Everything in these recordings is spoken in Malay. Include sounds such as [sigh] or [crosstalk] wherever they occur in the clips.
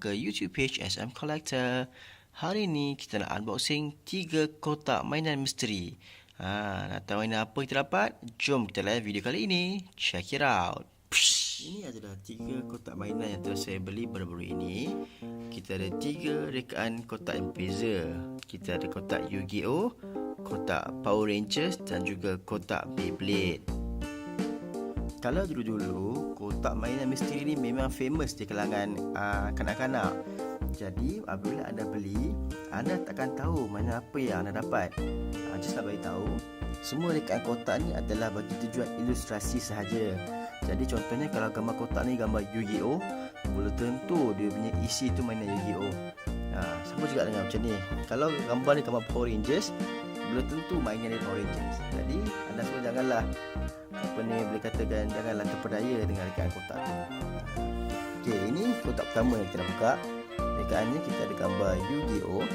ke YouTube page SM Collector. Hari ini kita nak unboxing tiga kotak mainan misteri. Ha, nak tahu mainan apa kita dapat? Jom kita lihat video kali ini. Check it out. Psh. Ini adalah tiga kotak mainan yang telah saya beli baru-baru ini. Kita ada tiga rekaan kotak yang berbeza. Kita ada kotak Yu-Gi-Oh, kotak Power Rangers dan juga kotak Beyblade. Kalau dulu-dulu kotak mainan misteri ni memang famous di kalangan uh, kanak-kanak. Jadi apabila anda beli, anda takkan tahu mana apa yang anda dapat. Uh, just nak bagi tahu, semua rekaan kotak ni adalah bagi tujuan ilustrasi sahaja. Jadi contohnya kalau gambar kotak ni gambar Yu-Gi-Oh, boleh tentu dia punya isi tu mainan Yu-Gi-Oh. Uh, sama juga dengan macam ni. Kalau gambar ni gambar Power Rangers, boleh tentu mainan dia Power Rangers. Jadi anda semua janganlah apa ni boleh katakan janganlah terpedaya dengan rekaan kotak tu. Okey, ini kotak pertama yang kita nak buka. Rekaannya kita ada gambar Yu-Gi-Oh.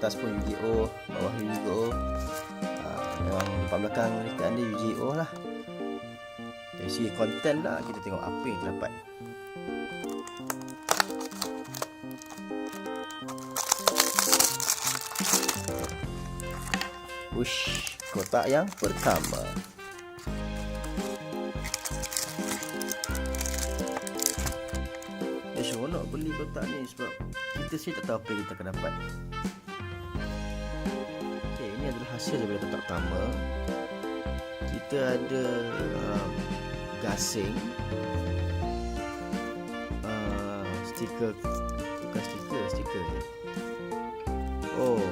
Atas pun Yu-Gi-Oh, bawah Yu-Gi-Oh. Ha, memang depan belakang rekaan dia Yu-Gi-Oh lah. Dari segi konten lah kita tengok apa yang kita dapat. Ush, kotak yang pertama. Kotak ni sebab kita sih tak tahu apa yang kita akan dapat. Okay, ini adalah hasil daripada kotak pertama. Kita ada um, gasing, uh, stiker, bukan stiker, stiker. Oh,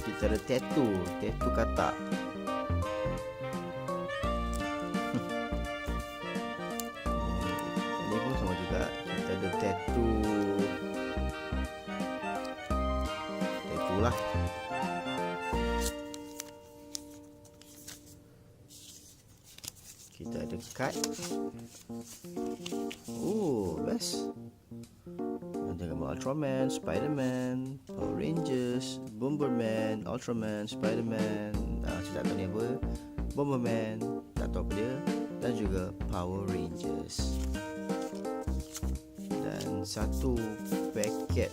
kita ada tattoo, tattoo katak. Lah. Kita ada card. Oh, best. Ada gambar Ultraman, Spiderman, Power Rangers, Bomberman, Ultraman, Spiderman, ah, saya tak tahu ni apa, Bomberman, tak tahu apa dia, dan juga Power Rangers. Dan satu paket.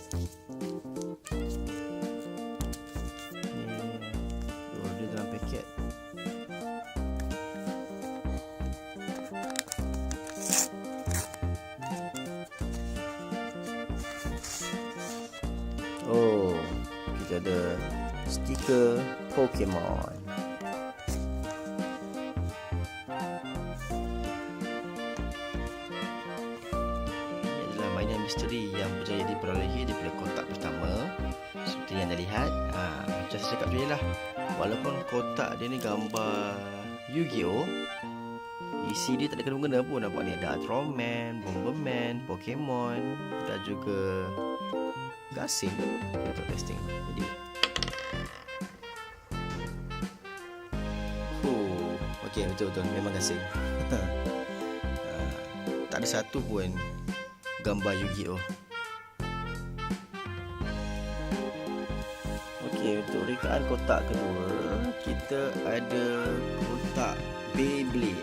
Oh, kita ada stiker Pokemon. Misteri yang berjaya diperolehi daripada kotak pertama. Seperti yang anda lihat, ha, macam saya cakap lah. Walaupun kotak dia ni gambar Yu-Gi-Oh! Isi dia tak ada kena-mengena pun Nampak ni ada Ultraman, Bomberman, Pokemon Dan juga gasing untuk testing. Jadi Oh, okey betul betul memang gasing. uh, [laughs] tak ada satu pun gambar Yu-Gi-Oh. Okey, untuk rekaan kotak kedua, kita ada kotak Beyblade.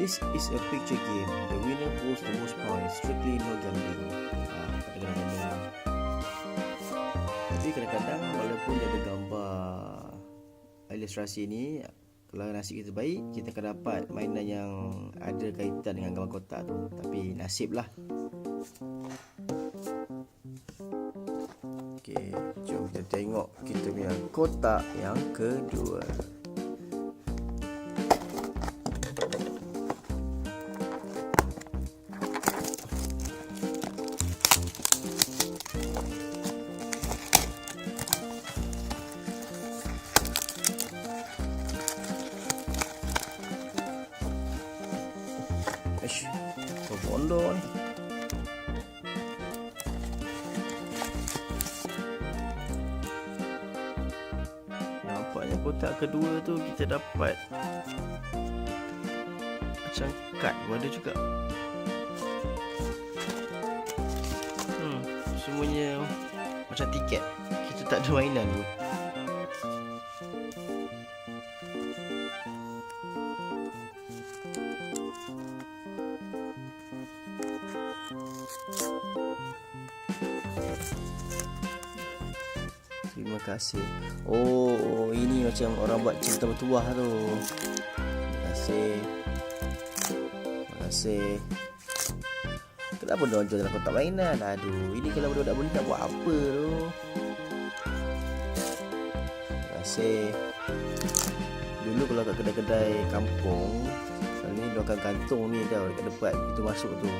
This is a picture game. The winner pulls the most points. Strictly no gambling. Ah. Tapi kadang-kadang walaupun dia ada gambar ilustrasi ni, kalau nasib kita baik, kita akan dapat mainan yang ada kaitan dengan gambar kotak tu. Tapi nasib lah. Okey, jom kita tengok kita punya kotak yang kedua. Kotak kedua tu kita dapat macam kad pun ada juga. Hmm, semua punya macam tiket. Kita tak ada mainan pun. Terima kasih. Oh, ini macam orang buat cerita bertuah tu. Terima kasih. Terima kasih. Kenapa dia jual dalam kotak mainan? Aduh, ini kalau budak-budak boleh nak buat apa tu? Terima kasih. Dulu kalau kat kedai-kedai kampung, ni dia akan gantung ni tau dekat depan pintu masuk tu.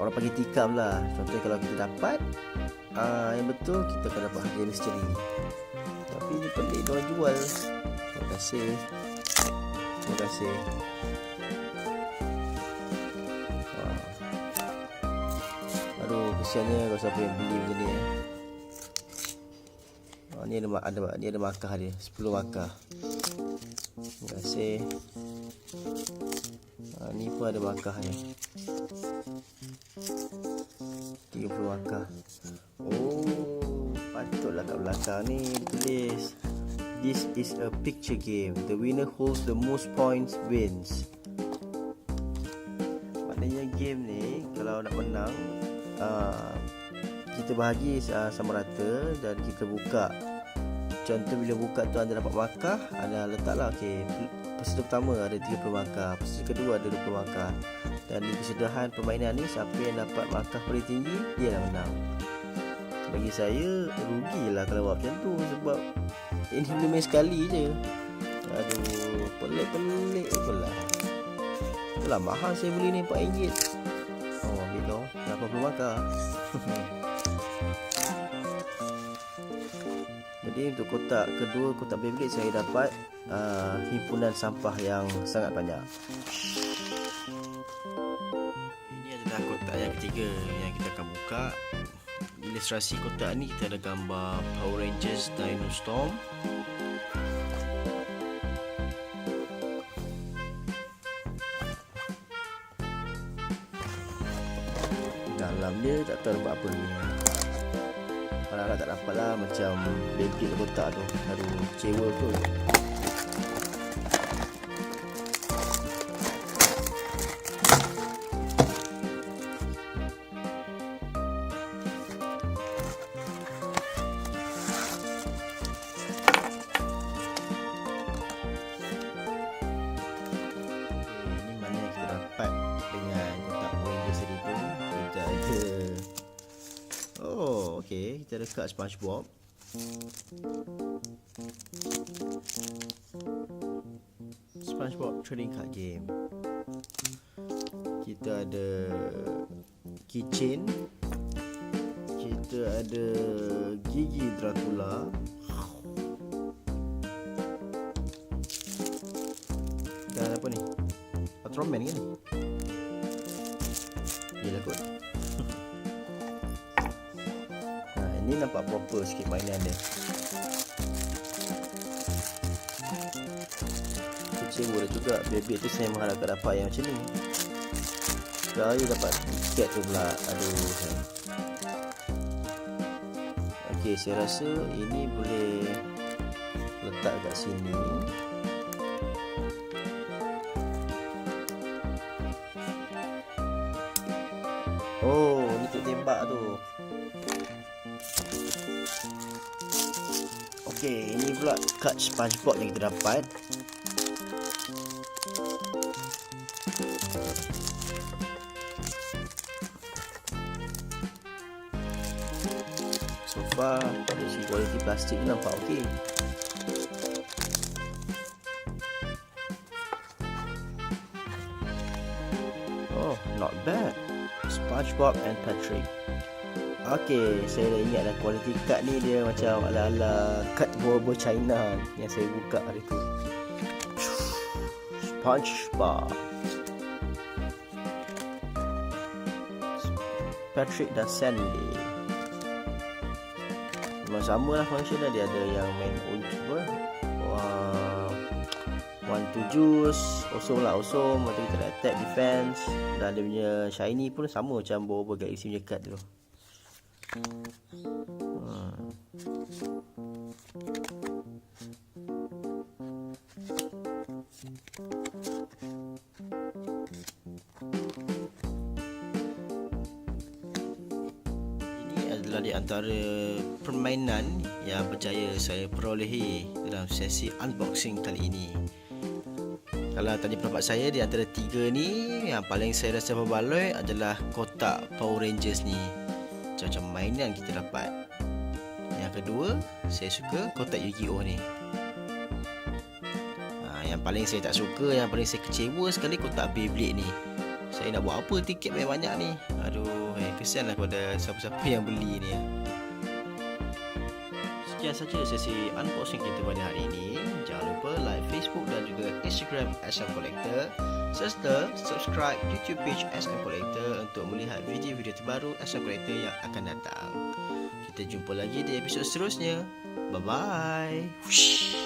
Orang panggil tikam lah. Contohnya kalau kita dapat, Ah, yang betul kita akan dapat hadiah misteri. Tapi ni pelik dia jual. Terima kasih. Terima kasih. Wah. Aduh, kesiannya kalau siapa yang beli macam ni eh. Oh, ni ada ada ni ada markah dia, 10 markah. Terima kasih. Ha, ni pun ada markah dia. 30 markah. Patutlah kat belakang ni tulis. This is a picture game. The winner holds the most points wins. Maknanya game ni kalau nak menang uh, kita bahagi uh, sama rata dan kita buka. Contoh bila buka tu anda dapat markah, anda letaklah okey. Peserta pertama ada 30 markah, peserta kedua ada 20 markah. Dan di kesudahan permainan ni siapa yang dapat markah paling tinggi dia lah menang. Bagi saya rugilah kalau buat macam tu sebab ini main sekali je. Aduh, pelik-pelik pula. Itulah mahal saya beli ni RM4. Oh, bila 80 markah. Jadi untuk kotak kedua kotak Beyblade saya dapat uh, himpunan sampah yang sangat banyak. Ini adalah kotak yang ketiga yang kita akan buka. Ilustrasi kotak ni kita ada gambar Power Rangers Dino Storm. Dalam dia tak tahu buat apa ni. Kalau tak dapat lah macam Beyblade kotak tu. Aduh, kecewa tu. Kad SpongeBob. SpongeBob trading card game. Kita ada keychain. Kita ada gigi Dracula. Dan apa ni? Ultraman kan ni? Yelah kot Ini nampak proper sikit mainan dia. Kecewa dah juga Bebek tu saya mengharapkan dapat yang macam ni. Sekali dapat tiket tu pula. Aduh Okey saya rasa ini boleh letak kat sini. Oh, ni tu tembak tu. Okey, ini pula kad SpongeBob yang kita dapat. So far, dari segi kualiti plastik ni nampak okey. Oh, not bad. SpongeBob and Patrick. Okey, saya dah ingat dah kualiti kad ni dia macam ala-ala kad bobo China yang saya buka hari tu. SpongeBob. Patrick dan Sandy. Memang sama lah function dia. Dia ada yang main uji apa? Wah, One to juice Awesome lah awesome tu kita ada attack defense Dan dia punya shiny pun sama macam Boba Galaxy punya card tu di antara permainan yang berjaya saya perolehi dalam sesi unboxing kali ini. Kalau tadi pendapat saya di antara tiga ni yang paling saya rasa berbaloi adalah kotak Power Rangers ni. Macam-macam mainan kita dapat. Yang kedua, saya suka kotak Yu-Gi-Oh ni. Ha, yang paling saya tak suka, yang paling saya kecewa sekali kotak Beyblade ni. Saya nak buat apa tiket banyak banyak ni? Aduh, eh, kesianlah kepada siapa-siapa yang beli ni. Sekian saja sesi unboxing kita pada hari ini. Jangan lupa like Facebook dan juga Instagram SM Collector serta subscribe YouTube page SM Collector untuk melihat video-video terbaru SM Collector yang akan datang. Kita jumpa lagi di episod seterusnya. Bye-bye.